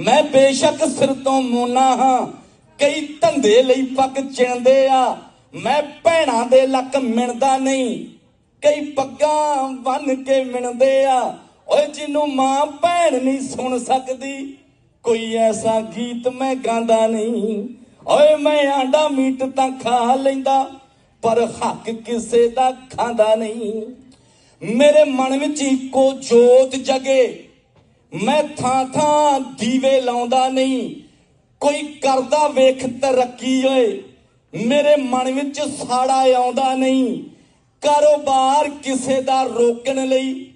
ਮੈਂ ਬੇਸ਼ੱਕ ਸਿਰ ਤੋਂ ਮੋਨਾ ਹਾਂ। ਕਈ ਧੰਦੇ ਲਈ ਪੱਗ ਚਿਣਦੇ ਆ। ਮੈਂ ਭੈਣਾਂ ਦੇ ਲੱਕ ਮਿਣਦਾ ਨਹੀਂ। ਕਈ ਪੱਗਾਂ ਬੰਨ ਕੇ ਮਿਣਦੇ ਆ। ਓਏ ਜਿਹਨੂੰ ਮਾਂ ਭੈਣ ਨਹੀਂ ਸੁਣ ਸਕਦੀ, ਕੋਈ ਐਸਾ ਗੀਤ ਮੈਂ ਗਾਉਂਦਾ ਨਹੀਂ। ਓਏ ਮੈਂ ਆਂਡਾ ਮੀਟ ਤਾਂ ਖਾ ਲੈਂਦਾ, ਪਰ ਹੱਕ ਕਿਸੇ ਦਾ ਖਾਂਦਾ ਨਹੀਂ। ਮੇਰੇ ਮਨ ਵਿੱਚ ਇੱਕੋ ਜੋਤ ਜਗੇ। ਮੈਂ ਥਾਂ ਥਾਂ ਦੀਵੇ ਲਾਉਂਦਾ ਨਹੀਂ। ਕੋਈ ਕਰਦਾ ਵੇਖ ਤਰੱਕੀ ਓਏ। ਮੇਰੇ ਮਨ ਵਿੱਚ ਸਾੜਾ ਆਉਂਦਾ ਨਹੀਂ। ਕਾਰੋਬਾਰ ਕਿਸੇ ਦਾ ਰੋਕਣ ਲਈ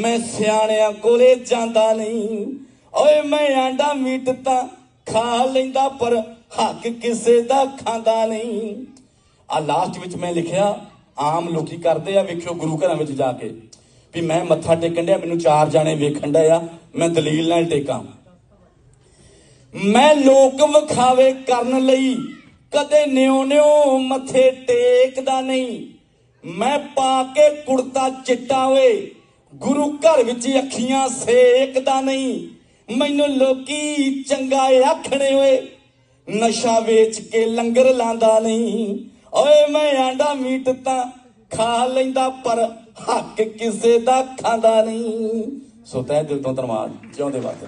ਮੈਂ ਸਿਆਣਿਆਂ ਕੋਲੇ ਜਾਂਦਾ ਨਹੀਂ। ਓਏ ਮੈਂ ਆਂਡਾ ਮੀਟ ਤਾਂ ਖਾ ਲੈਂਦਾ, ਪਰ ਹੱਕ ਕਿਸੇ ਦਾ ਖਾਂਦਾ ਨਹੀਂ। ਆ ਲਾਸਟ ਵਿੱਚ ਮੈਂ ਲਿਖਿਆ, ਆਮ ਲੋਕੀ ਕਰਦੇ ਆ, ਵੇਖਿਓ ਗੁਰੂ ਘਰਾਂ ਵਿੱਚ ਜਾ ਕੇ। ਵੀ ਮੈਂ ਮੱਥਾ ਟੇਕਣ ਡਿਆ, ਮੈਨੂੰ ਚਾਰ ਜਾਣੇ ਵੇਖਣ ਡਿਆ ਮੈਂ ਦਲੀਲ ਨਾਲ ਟੇਕਾਂ। ਮੈਂ ਲੋਕ ਵਿਖਾਵੇ ਕਰਨ ਲਈ ਕਦੇ ਨਿਉ ਨਿਉ ਮੱਥੇ ਟੇਕਦਾ ਨਹੀਂ। ਮੈਂ ਪਾ ਕੇ ਕੁੜਤਾ ਚਿੱਟਾ ਓਏ ਗੁਰੂ ਘਰ ਵਿੱਚ ਅੱਖੀਆਂ ਸੇਕਦਾ ਨਹੀਂ। ਮੈਨੂੰ ਲੋਕੀ ਚੰਗਾ ਆਖਣੇ ਓਏ, ਨਸ਼ਾ ਵੇਚ ਕੇ ਲੰਗਰ ਲਾਂਦਾ ਨਹੀਂ। ਓਏ ਮੈਂ ਆਂਡਾ ਮੀਟ ਤਾਂ ਖਾ ਲੈਂਦਾ, ਪਰ ਹੱਕ ਕਿਸੇ ਦਾ ਖਾਂਦਾ ਨਹੀਂ। ਸੋ ਤਹਿ ਦਿਲ ਤੋਂ ਧੰਨਵਾਦ। ਜਿਉਂਦੇ ਵਾਸਤੇ